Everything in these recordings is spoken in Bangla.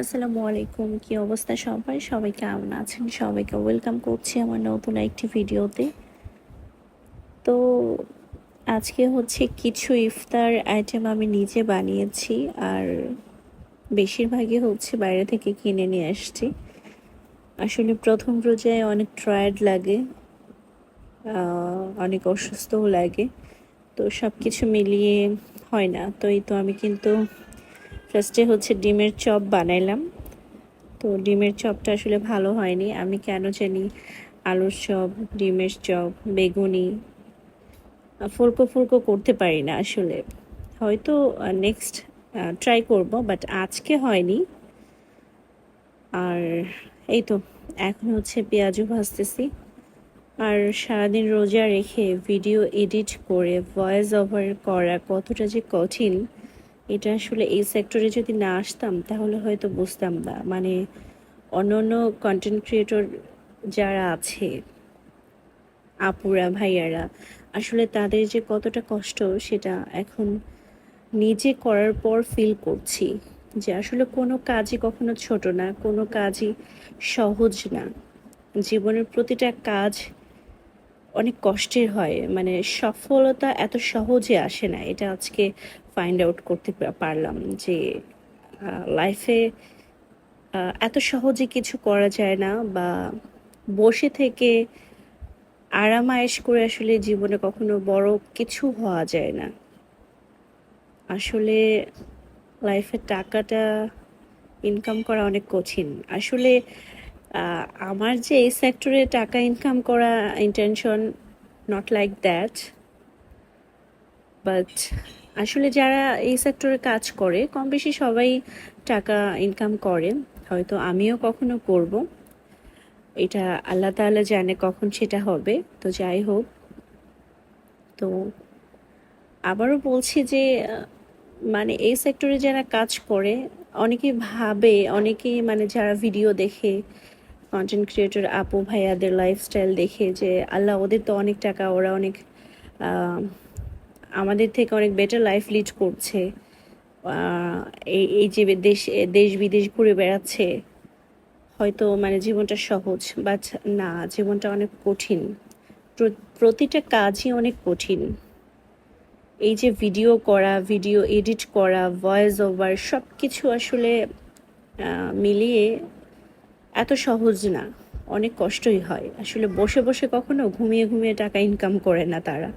আসসালামু আলাইকুম, কি অবস্থা সবাই? সবাই কেমন আছেন? সবাইকে ওয়েলকাম করছি আমার নতুন একটি ভিডিওতে। তো আজকে হচ্ছে কিছু ইফতার আইটেম আমি নিজে বানিয়েছি আর বেশিরভাগই হচ্ছে বাইরে থেকে কিনে নিয়ে আসছি। আসলে প্রথম রোজায় অনেক ট্রায়ার্ড লাগে অনেক অসুস্থও লাগে। তো সব কিছু মিলিয়ে হয় না, তো এই তো আমি কিন্তু ফার্স্টে হচ্ছে ডিমের চপ বানাইলাম। তো ডিমের চপটা আসলে ভালো হয়নি। আমি কেন জানি আলুর চপ, ডিমের চপ, বেগুনি ফুলকো ফুলকো করতে পারি না আসলে। হয়তো নেক্সট ট্রাই করব বাট আজকে হয়নি। আর এই তো, এখন হচ্ছে পেঁয়াজও ভাজতেছি। আর সারাদিন রোজা রেখে ভিডিও এডিট করে ভয়েস ওভার করা কতটা যে কঠিন। এটা আসলে এই সেক্টরে যদি না আসতাম, তাহলে হয়তো বুঝতাম না। মানে অন্য অন্য কন্টেন্ট ক্রিয়েটর যারা আছে, আপুরা, ভাইয়ারা, আসলে তাদের যে কতটা কষ্ট, সেটা এখন নিজে করার পর ফিল করছি যে আসলে কোনো কাজই কখনো ছোট না, কোনো কাজই সহজ না। জীবনের প্রতিটা কাজ অনেক কষ্টের হয়। মানে সফলতা এত সহজে আসে না। এটা আজকে ফাইন্ড আউট করতে পারলাম যে লাইফে এত সহজে কিছু করা যায় না বা বসে থেকে আরাম আয়েশ করে আসলে জীবনে কখনো বড় কিছু হওয়া যায় না। আসলে লাইফে টাকাটা ইনকাম করা অনেক কঠিন। আসলে আমার যে এই সেক্টরে টাকা ইনকাম করা intention not like that but আসলে যারা এই সেক্টরে কাজ করে কম বেশি সবাই টাকা ইনকাম করে। হয়তো আমিও কখনো করব। এটা আল্লাহ তাআলা জানে কখন সেটা হবে। তো যাই হোক। তো আবারও বলছি যে মানে এই সেক্টরে যারা কাজ করে অনেকে ভাবে, অনেকেই মানে যারা ভিডিও দেখে কন্টেন্ট ক্রিয়েটর আপু ভাইয়াদের লাইফস্টাইল দেখে যে, আল্লাহ, ওদের তো অনেক টাকা, ওরা অনেক আমাদের থেকে অনেক বেটার লাইফ লিড করছে। এই এই যে দেশ দেশ বিদেশ ঘুরে বেড়াচ্ছে, হয়তো মানে জীবনটা সহজ বাট না, জীবনটা অনেক কঠিন। প্রতিটা কাজই অনেক কঠিন। এই যে ভিডিও করা ভিডিও এডিট করা ভয়েস ওভার সব কিছু আসলে মিলিয়ে এত সহজ না, অনেক কষ্টই হয়। আসলে বসে বসে কখনো ঘুমিয়ে ঘুমিয়ে টাকা ইনকাম করে না তারা।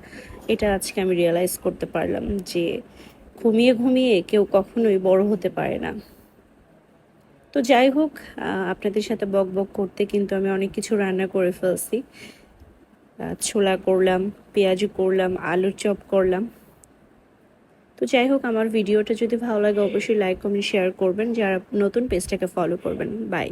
এটা আজকে আমি রিয়েলাইজ করতে পারলাম যে ঘুমিয়ে ঘুমিয়ে কেউ কখনোই বড় হতে পারে না। তো যাই হোক আপনাদের সাথে বক বক করতে কিন্তু আমি অনেক কিছু রান্না করে ফেলছি। ছোলা করলাম, পেঁয়াজু করলাম, আলুর চপ করলাম। তো যাই হোক, আমার ভিডিওটা যদি ভালো লাগে অবশ্যই লাইক কমেন্ট শেয়ার করবেন। যারা নতুন পেজটাকে ফলো করবেন। বাই